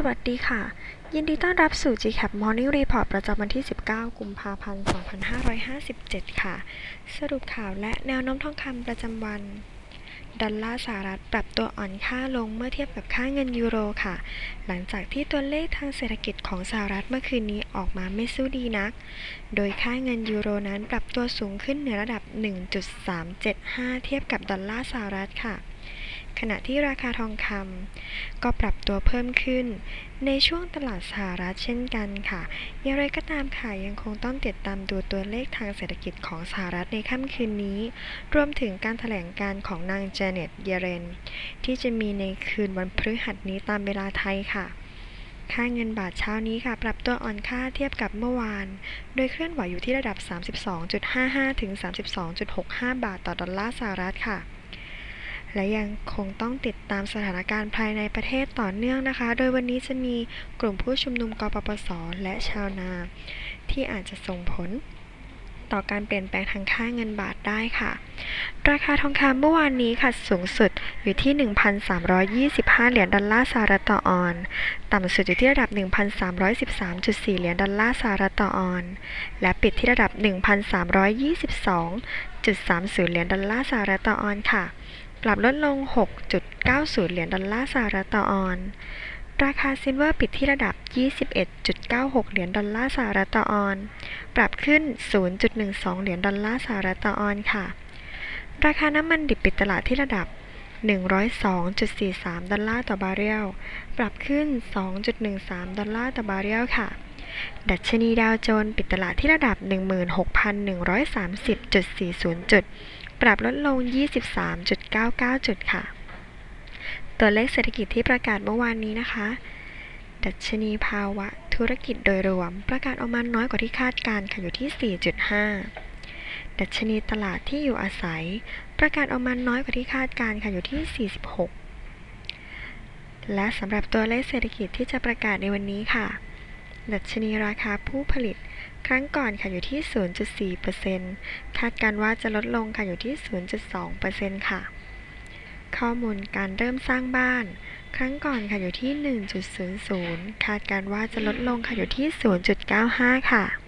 สวัสดีค่ะ ยินดีต้อนรับสู่ GCAP Morning Report ประจำวันที่ 19 กุมภาพันธ์ 2557 ค่ะ สรุปข่าวและแนวโน้มทองคำประจำวัน ดอลลาร์สหรัฐปรับตัวอ่อนค่าลงเมื่อเทียบกับค่าเงินยูโรค่ะ หลังจากที่ตัวเลขทางเศรษฐกิจของสหรัฐเมื่อคืนนี้ออกมาไม่สู้ดีนัก โดยค่าเงินยูโรนั้นปรับตัวสูงขึ้นเหนือระดับ 1.375 เทียบกับดอลลาร์สหรัฐค่ะ ขณะที่ราคาทองคำก็ปรับตัวเพิ่มขึ้น ในช่วงตลาดสหรัฐเช่นกันค่ะ อย่างไรก็ตามค่ะยังคงต้องติดตามดูตัวเลขทางเศรษฐกิจของสหรัฐในค่ำคืนนี้ รวมถึงการถแถลงการของนางเจเน็ตเยเรน ที่จะมีในคืนวันพฤหัสนี้ตามเวลาไทยค่ะค่าเงินบาทเช้านี้ค่ะ ปรับตัวอ่อนค่าเทียบกับเมื่อวาน โดยเคลื่อนไหวอยู่ที่ระดับ 32.55 ถึง 32.65 บาทต่อดอลลาร์สหรัฐค่ะ และยังคงต้องติดตามสถานการณ์ภายในประเทศต่อเนื่องนะคะ โดยวันนี้จะมีกลุ่มผู้ชุมนุมกปปส และชาวนา ที่อาจจะส่งผลต่อการเปลี่ยนแปลงทางค่าเงินบาทได้ค่ะ ราคาทองคำเมื่อวานนี้ค่ะสูงสุดอยู่ที่ 1,325 เหรียญดอลลาร์สหรัฐต่อออน ต่ำสุดอยู่ที่ระดับ 1,313.4 เหรียญดอลลาร์สหรัฐต่อออน และปิดที่ระดับ 1,322.30 เหรียญดอลลาร์สหรัฐต่อออนค่ะปรับลดลง 6.90 เหรียญดอลลาร์สหรัฐต่อออน ราคาซิลเวอร์ปิดที่ระดับ 21.96 เหรียญดอลลาร์สหรัฐต่อออน ปรับขึ้น 0.12 เหรียญดอลลาร์สหรัฐต่อออนค่ะ ราคาน้ำมันดิบปิดตลาดที่ระดับ 102.43 ดอลลาร์ต่อบาร์เรล ปรับขึ้น 2.13 ดอลลาร์ต่อบาร์เรลค่ะดัชนีดาวโจนส์ปิดตลาดที่ระดับ 16,130.40 จุด ปรับลดลง 23.99 จุดค่ะ ตัวเลขเศรษฐกิจที่ประกาศเมื่อวานนี้นะคะ ดัชนีภาวะธุรกิจโดยรวม ประกาศออกมาน้อยกว่าที่คาดการณ์ค่ะอยู่ที่ 4.5 ดัชนีตลาดที่อยู่อาศัย ประกาศออกมาน้อยกว่าที่คาดการณ์ค่ะอยู่ที่ 46 และสำหรับตัวเลขเศรษฐกิจที่จะประกาศในวันนี้ค่ะ ดัชนีราคาผู้ผลิตครั้งก่อนค่ะอยู่ที่ 0.4%คาดการว่าจะลดลงค่ะอยู่ที่ 0.2%ค่ะ ข้อมูลการเริ่มสร้างบ้าน ครั้งก่อนค่ะอยู่ที่ 1.00 คาดการว่าจะลดลงค่ะอยู่ที่ 0.95 ค่ะ